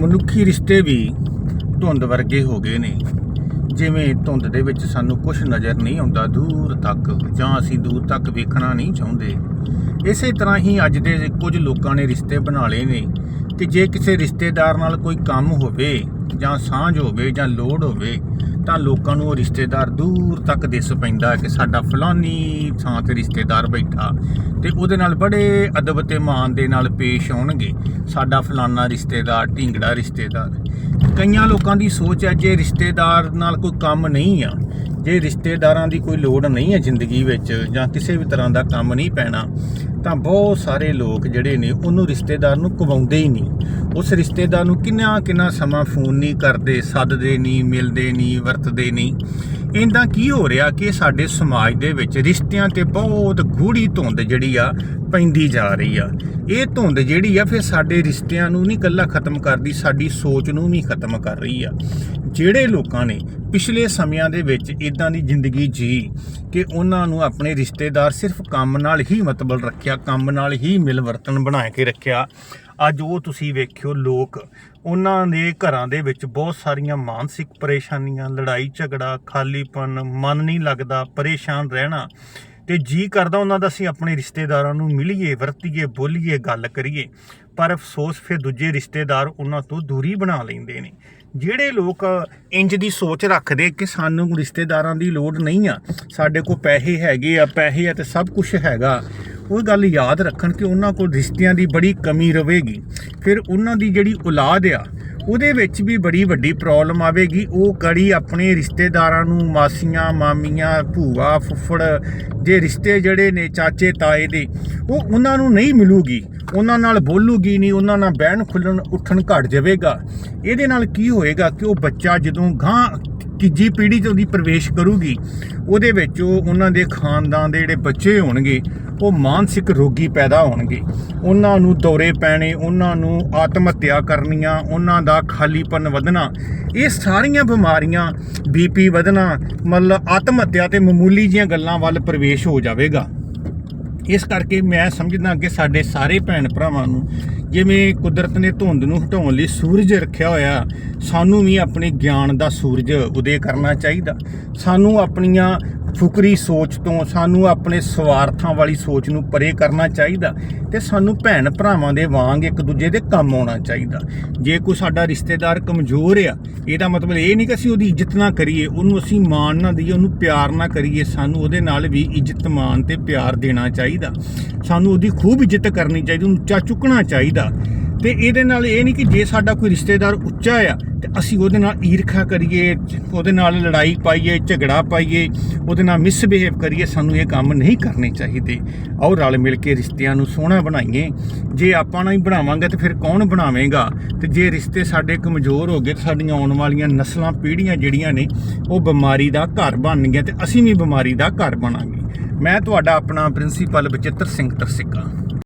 ਮਨੁੱਖੀ ਰਿਸ਼ਤੇ ਵੀ ਧੁੰਦ ਵਰਗੇ ਹੋ ਗਏ ਨੇ। ਜਿਵੇਂ ਧੁੰਦ ਦੇ ਵਿੱਚ ਸਾਨੂੰ ਕੁਝ ਨਜ਼ਰ ਨਹੀਂ ਆਉਂਦਾ, ਦੂਰ ਤੱਕ ਜਾਂ ਅਸੀਂ ਦੂਰ ਤੱਕ ਵੇਖਣਾ ਨਹੀਂ ਚਾਹੁੰਦੇ। ਇਸੇ ਤਰ੍ਹਾਂ ਹੀ ਅੱਜ ਦੇ ਕੁਝ ਲੋਕਾਂ ਨੇ ਰਿਸ਼ਤੇ ਬਣਾ ਲਏ ਨੇ ਕਿ ਜੇ ਕਿਸੇ ਰਿਸ਼ਤੇਦਾਰ ਨਾਲ ਕੋਈ ਕੰਮ ਹੋਵੇ ਜਾਂ ਸਾਂਝ ਹੋਵੇ ਜਾਂ ਲੋੜ ਹੋਵੇ ਤਾਂ ਲੋਕਾਂ ਨੂੰ ਉਹ ਰਿਸ਼ਤੇਦਾਰ ਦੂਰ ਤੱਕ ਦਿਸ ਪੈਂਦਾ ਕਿ ਸਾਡਾ ਫਲਾਨੀ ਥਾਂ ਤੇ ਰਿਸ਼ਤੇਦਾਰ ਬੈਠਾ ਤੇ ਉਹਦੇ ਨਾਲ ਬੜੇ ਅਦਬ ਤੇ ਮਾਣ ਦੇ ਨਾਲ ਪੇਸ਼ ਆਉਣਗੇ। ਸਾਡਾ ਫਲਾਨਾ ਰਿਸ਼ਤੇਦਾਰ, ਢਿੰਗੜਾ ਰਿਸ਼ਤੇਦਾਰ। ਕਈਆਂ ਲੋਕਾਂ ਦੀ ਸੋਚ ਹੈ ਜੇ ਰਿਸ਼ਤੇਦਾਰ ਨਾਲ ਕੋਈ ਕੰਮ ਨਹੀਂ ਆ ਜੇ ਰਿਸ਼ਤੇਦਾਰਾਂ ਦੀ ਕੋਈ ਲੋੜ ਨਹੀਂ ਹੈ ਜ਼ਿੰਦਗੀ ਵਿੱਚ ਜਾਂ ਕਿਸੇ ਵੀ ਤਰ੍ਹਾਂ ਦਾ ਕੰਮ ਨਹੀਂ ਪੈਣਾ, ਤਾਂ ਬਹੁਤ ਸਾਰੇ ਲੋਕ ਜਿਹੜੇ ਨੇ ਉਹਨੂੰ ਰਿਸ਼ਤੇਦਾਰ ਨੂੰ ਕਵਾਉਂਦੇ ਹੀ ਨਹੀਂ। ਉਸ ਰਿਸ਼ਤੇਦਾਰ ਨੂੰ ਕਿੰਨਾ ਕਿੰਨਾ ਸਮਾਂ ਫੋਨ ਨਹੀਂ ਕਰਦੇ, ਸੱਦਦੇ ਨਹੀਂ, ਮਿਲਦੇ ਨਹੀਂ, ਵਰਤਦੇ ਨਹੀਂ। ਇਹਦਾ ਕੀ ਹੋ ਰਿਹਾ ਕਿ ਸਾਡੇ ਸਮਾਜ ਦੇ ਵਿੱਚ ਰਿਸ਼ਤਿਆਂ ਤੇ ਬਹੁਤ ਗੂੜੀ ਧੁੰਦ ਜਿਹੜੀ ਆ ਪੈਂਦੀ ਜਾ ਰਹੀ ਆ। ਇਹ ਧੁੰਦ ਜਿਹੜੀ ਆ ਫਿਰ ਸਾਡੇ ਰਿਸ਼ਤਿਆਂ ਨੂੰ ਨਹੀਂ ਕੱਲਾ ਖਤਮ ਕਰਦੀ, ਸਾਡੀ ਸੋਚ ਨੂੰ ਵੀ ਖਤਮ ਕਰ ਰਹੀ ਆ। ਜਿਹੜੇ ਲੋਕਾਂ ਨੇ ਪਿਛਲੇ ਸਮਿਆਂ ਦੇ ਵਿੱਚ ਇਦਾਂ ਦੀ ਜ਼ਿੰਦਗੀ ਜੀ ਕਿ ਉਹਨਾਂ ਨੂੰ ਆਪਣੇ ਰਿਸ਼ਤੇਦਾਰ ਸਿਰਫ ਕੰਮ ਨਾਲ ਹੀ ਮਤਲਬ ਰੱਖਿਆ, ਕੰਮ ਨਾਲ ਹੀ ਮਿਲਵਰਤਨ ਬਣਾ ਕੇ ਰੱਖਿਆ ਅੱਜ ਉਹ ਤੁਸੀਂ ਵੇਖਿਓ ਲੋਕ, ਉਹਨਾਂ ਦੇ ਘਰਾਂ ਦੇ ਵਿੱਚ ਬਹੁਤ ਸਾਰੀਆਂ ਮਾਨਸਿਕ ਪਰੇਸ਼ਾਨੀਆਂ, ਲੜਾਈ ਝਗੜਾ, ਖਾਲੀਪਨ, ਮਨ ਨਹੀਂ ਲੱਗਦਾ, ਪਰੇਸ਼ਾਨ ਰਹਿਣਾ। ਤੇ ਜੀ ਕਰਦਾ ਉਹਨਾਂ ਦਾ ਅਸੀਂ ਆਪਣੇ ਰਿਸ਼ਤੇਦਾਰਾਂ ਨੂੰ ਮਿਲੀਏ, ਵਰਤੀਏ, ਬੋਲੀਏ, ਗੱਲ ਕਰੀਏ। ਪਰ ਅਫਸੋਸ ਫਿਰ ਦੂਜੇ ਰਿਸ਼ਤੇਦਾਰ ਉਹਨਾਂ ਤੋਂ ਦੂਰੀ ਬਣਾ ਲੈਂਦੇ ਨੇ। ਜਿਹੜੇ ਲੋਕ ਇੰਜ ਦੀ ਸੋਚ ਰੱਖਦੇ ਕਿ ਸਾਨੂੰ ਰਿਸ਼ਤੇਦਾਰਾਂ ਦੀ ਲੋੜ ਨਹੀਂ ਆ, ਸਾਡੇ ਕੋਲ ਪੈਸੇ ਹੈਗੇ ਆ, ਪੈਸੇ ਆ ਤੇ ਸਭ ਕੁਝ ਹੈਗਾ। ਉਹ ਗੱਲ ਯਾਦ ਰੱਖਣ ਕਿ ਉਹਨਾਂ ਕੋਲ ਰਿਸ਼ਤਿਆਂ ਦੀ ਬੜੀ ਕਮੀ ਰਹੇਗੀ। ਫਿਰ ਉਹਨਾਂ ਦੀ ਜਿਹੜੀ ਔਲਾਦ ਆ, ਉਹਦੇ ਵਿੱਚ ਵੀ ਬੜੀ ਵੱਡੀ ਪ੍ਰੋਬਲਮ ਆਵੇਗੀ। ਉਹ ਕੜੀ ਆਪਣੇ ਰਿਸ਼ਤੇਦਾਰਾਂ ਨੂੰ, ਮਾਸੀਆਂ, ਮਾਮੀਆਂ, ਭੂਆ, ਫੁੱਫੜ, ਜੇ ਰਿਸ਼ਤੇ ਜਿਹੜੇ ਨੇ ਚਾਚੇ, ਤਾਏ ਦੇ, ਉਹ ਉਹਨਾਂ ਨੂੰ ਨਹੀਂ ਮਿਲੂਗੀ। ਉਹਨਾਂ ਨਾਲ ਬੋਲੂਗੀ ਨਹੀਂ, ਉਹਨਾਂ ਨਾਲ ਬਹਿਣ ਖੁੱਲਣ, ਉੱਠਣ ਘਟ ਜਾਵੇਗਾ। ਇਹਦੇ ਨਾਲ ਕੀ ਹੋਏਗਾ ਕਿ ਉਹ ਬੱਚਾ ਜਦੋਂ ਗਾਂ ਤੀਜੀ ਪੀੜ੍ਹੀ 'ਚ ਉਹਦੀ ਪ੍ਰਵੇਸ਼ ਕਰੂਗੀ, ਉਹਦੇ ਵਿੱਚ ਉਹ ਉਹਨਾਂ ਦੇ ਖਾਨਦਾਨ ਦੇ ਜਿਹੜੇ ਬੱਚੇ ਹੋਣਗੇ, ਉਹ ਮਾਨਸਿਕ ਰੋਗੀ ਪੈਦਾ ਹੋਣਗੇ। ਉਹਨਾਂ ਨੂੰ ਦੌਰੇ ਪੈਣੇ, ਉਹਨਾਂ ਨੂੰ ਆਤਮ ਹੱਤਿਆ ਕਰਨੀਆਂ, ਉਹਨਾਂ ਦਾ ਖਾਲੀਪਨ ਵਧਣਾ, ਇਹ ਸਾਰੀਆਂ ਬਿਮਾਰੀਆਂ ਬੀਪੀ ਵਧਣਾ, ਮਤਲਬ ਆਤਮ ਹੱਤਿਆ ਤੇ ਮਾਮੂਲੀ ਜੀਆਂ ਗੱਲਾਂ ਵੱਲ ਪ੍ਰਵੇਸ਼ ਹੋ ਜਾਵੇਗਾ। ਇਸ ਕਰਕੇ ਮੈਂ ਸਮਝਦਾ ਕਿ ਸਾਡੇ ਸਾਰੇ ਭੈਣ ਭਰਾਵਾਂ ਨੂੰ ਜਿਵੇਂ ਕੁਦਰਤ ਨੇ ਧੁੰਦ ਨੂੰ ਹਟਾਉਣ ਲਈ ਸੂਰਜ ਰੱਖਿਆ ਹੋਇਆ, ਸਾਨੂੰ ਵੀ ਆਪਣੇ ਗਿਆਨ ਦਾ ਸੂਰਜ ਉਦੇ ਕਰਨਾ ਚਾਹੀਦਾ। ਸਾਨੂੰ ਆਪਣੀਆਂ ਫੁਕਰੀ ਸੋਚ ਤੋਂ ਸਾਨੂੰ ਆਪਣੇ ਸਵਾਰਥਾਂ ਵਾਲੀ ਸੋਚ ਨੂੰ ਪਰੇ ਕਰਨਾ ਚਾਹੀਦਾ ਤੇ ਸਾਨੂੰ ਭੈਣ ਭਰਾਵਾਂ ਦੇ ਵਾਂਗ ਇੱਕ ਦੂਜੇ ਦੇ ਕੰਮ ਆਉਣਾ ਚਾਹੀਦਾ। ਜੇ ਕੋਈ ਸਾਡਾ ਰਿਸ਼ਤੇਦਾਰ ਕਮਜ਼ੋਰ ਆ, ਇਹਦਾ ਮਤਲਬ ਇਹ ਨਹੀਂ ਕਿ ਅਸੀਂ ਉਹਦੀ ਇੱਜ਼ਤ ਨਾ ਕਰੀਏ, ਉਹਨੂੰ ਅਸੀਂ ਮਾਣ ਨਾ ਦਈਏ, ਉਹਨੂੰ ਪਿਆਰ ਨਾ ਕਰੀਏ, ਸਾਨੂੰ ਉਹਦੇ ਨਾਲ ਵੀ ਇੱਜ਼ਤ, ਮਾਣ ਤੇ ਪਿਆਰ ਦੇਣਾ ਚਾਹੀਦਾ। ਸਾਨੂੰ ਉਹਦੀ ਖੂਬ ਇੱਜ਼ਤ ਕਰਨੀ ਚਾਹੀਦੀ, ਉਹਨੂੰ ਉੱਚਾ ਚੁੱਕਣਾ ਚਾਹੀਦਾ। ਤੇ ਇਹਦੇ ਨਾਲ ਇਹ ਨਹੀਂ ਕਿ ਜੇ ਸਾਡਾ ਕੋਈ ਰਿਸ਼ਤੇਦਾਰ ਉੱਚਾ ਆ, ਤੇ ਅਸੀਂ ਉਹਦੇ ਨਾਲ ਈਰਖਾ ਕਰੀਏ, ਉਹਦੇ ਨਾਲ ਲੜਾਈ ਪਾਈਏ, ਝਗੜਾ ਪਾਈਏ, ਉਹਦੇ ਨਾਲ ਮਿਸਬਿਹੇਵ ਕਰੀਏ, ਸਾਨੂੰ ਇਹ ਕੰਮ ਨਹੀਂ ਕਰਨੇ ਚਾਹੀਦੇ। ਆਓ ਰਲ ਮਿਲ ਕੇ ਰਿਸ਼ਤਿਆਂ ਨੂੰ ਸੋਹਣਾ ਬਣਾਈਏ। ਜੇ ਆਪਾਂ ਨਾ ਹੀ ਬਣਾਵਾਂਗੇ ਤੇ ਫਿਰ ਕੌਣ ਬਣਾਵੇਗਾ? ਤੇ ਜੇ ਰਿਸ਼ਤੇ ਸਾਡੇ ਕਮਜ਼ੋਰ ਹੋ ਗਏ, ਤੇ ਸਾਡੀਆਂ ਆਉਣ ਵਾਲੀਆਂ ਨਸਲਾਂ, ਪੀੜ੍ਹੀਆਂ ਜਿਹੜੀਆਂ ਨੇ, ਉਹ ਬਿਮਾਰੀ ਦਾ ਘਰ ਬਣਨਗੀਆਂ ਤੇ ਅਸੀਂ ਵੀ ਬਿਮਾਰੀ ਦਾ ਘਰ ਬਣਾਂਗੇ। ਮੈਂ ਤੁਹਾਡਾ ਆਪਣਾ ਪ੍ਰਿੰਸੀਪਲ ਬਚਿੱਤਰ ਸਿੰਘ ਤਰਸਿੱਕਾ।